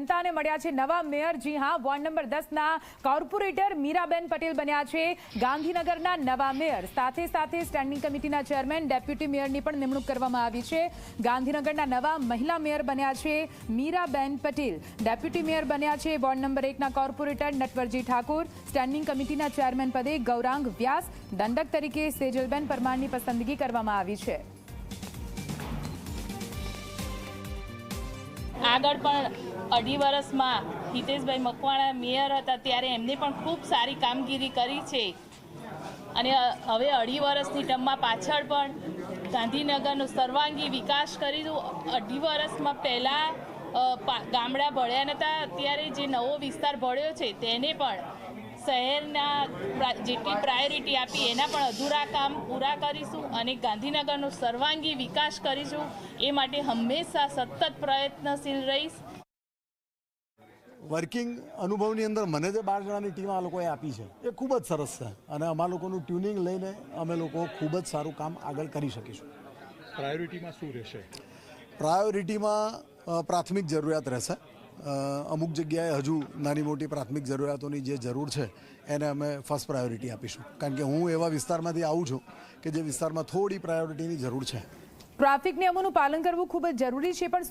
જનતાને મળ્યા છે નવા મેયર. જી હા, વોર્ડ નંબર દસના કોર્પોરેટર મીરાબેન પટેલ બન્યા છે ગાંધીનગરના નવા મેયર. સાથે સાથે સ્ટેન્ડિંગ કમિટીના ચેરમેન, ડેપ્યુટી મેયરની પણ નિમણૂક કરવામાં આવી છે. ગાંધીનગરના નવા મહિલા મેયર બન્યા છે મીરાબેન પટેલ. ડેપ્યુટી મેયર બન્યા છે વોર્ડ નંબર એકના કોર્પોરેટર નટવરજી ઠાકોર. સ્ટેન્ડિંગ કમિટીના ચેરમેન પદે ગૌરાંગ વ્યાસ. દંડક તરીકે સેજલબેન પરમારની પસંદગી કરવામાં આવી છે. આગળ પણ અઢી વર્ષમાં હિતેશભાઈ મકવાણા મેયર હતા ત્યારે એમને પણ ખૂબ સારી કામગીરી કરી છે. અને હવે અઢી વર્ષની ટર્મમાં પાછળ પણ ગાંધીનગરનો સર્વાંગી વિકાસ કરીશું. અઢી વર્ષમાં પહેલાં ગામડા ભળ્યા નહોતા અત્યારે જે નવો વિસ્તાર ભળ્યો છે તેને પણ શહેરના જેટલી પ્રાયોરિટી આપી એના પણ અધૂરા કામ પૂરા કરીશું અને ગાંધીનગરનો સર્વાંગી વિકાસ કરીશું. એ માટે હંમેશા સતત પ્રયત્નશીલ રહીશ. વર્કિંગ અનુભવની અંદર મને જે બાર જણાની ટીમ આ લોકોએ આપી છે એ ખૂબ જ સરસ છે. અને અમારા લોકોનું ટ્યુનિંગ લઈને અમે લોકો ખૂબ જ સારું કામ આગળ કરી શકીશું. પ્રાયોરિટીમાં શું રહેશે? પ્રાયોરિટીમાં પ્રાથમિક જરૂરિયાત રહેશે. અમુક જગ્યાએ હજુ નાની મોટી પ્રાથમિક જરૂરિયાતોની જે જરૂર છે એને અમે ફર્સ્ટ પ્રાયોરિટી આપીશું. કારણ કે હું એવા વિસ્તારમાંથી આવું છું કે જે વિસ્તારમાં થોડી પ્રાયોરિટીની જરૂર છે. ટ્રાફિક નિયમોનું પાલન કરવું ખૂબ જ જરૂરી છે પણ